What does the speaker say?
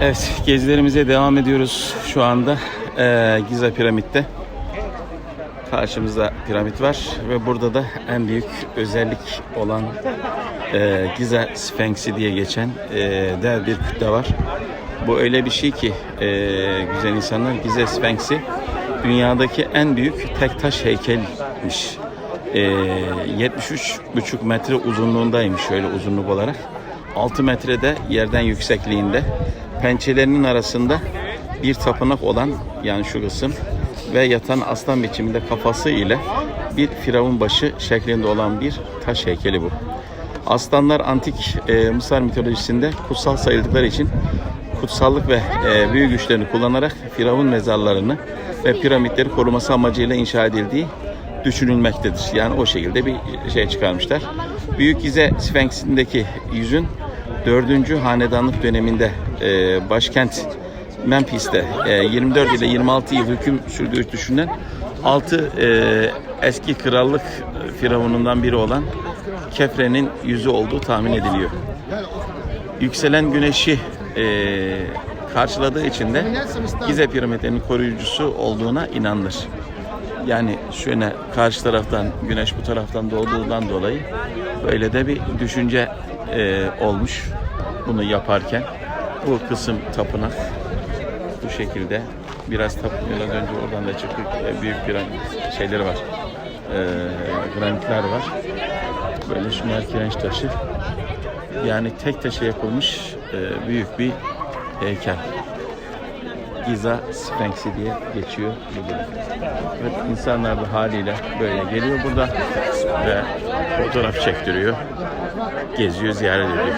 Evet, gezilerimize devam ediyoruz şu anda eee Giza Piramit'te. Karşımızda piramit var ve burada da en büyük özellik olan eee Giza Sphinx'i diye geçen eee dev bir kütle var. Bu öyle bir şey ki eee, güzel insanlar Giza Sphinx'i dünyadaki en büyük tek taş heykelmiş. Eee 73,5 metre uzunluğundaymış şöyle uzunluk olarak. 6 metrede yerden yüksekliğinde pençelerinin arasında bir tapınak olan yani şu kısım ve yatan aslan biçiminde kafası ile bir firavun başı şeklinde olan bir taş heykeli bu. Aslanlar antik e, Mısır mitolojisinde kutsal sayıldıkları için kutsallık ve e, büyü güçlerini kullanarak firavun mezarlarını ve piramitleri koruması amacıyla inşa edildiği düşünülmektedir. Yani o şekilde bir şey çıkarmışlar. Büyük Gize Sphinx'indeki yüzün 4. hanedanlık döneminde e, başkent Memphis'te e, 24 ile 26 yıl hüküm sürdüğü düşünülen 6 eski krallık firavunundan biri olan Kefre'nin yüzü olduğu tahmin ediliyor. Yükselen güneşi e, karşıladığı için de Gize piramitlerinin koruyucusu olduğuna inanılır. Yani şöyle karşı taraftan güneş bu taraftan doğduğundan dolayı böyle de bir düşünce e, olmuş bunu yaparken. Bu kısım tapınak. Bu şekilde biraz tapınıyorlar önce oradan da çıktık. E, büyük bir şeyleri var. E, granitler var. Böyle şunlar kireç taşı. Yani tek taşa yapılmış e, büyük bir heykel. Giza Sphinx'i diye geçiyor bu bölüm. Evet, insanlar da haliyle böyle geliyor burada ve fotoğraf çektiriyor, geziyor, ziyaret ediyor.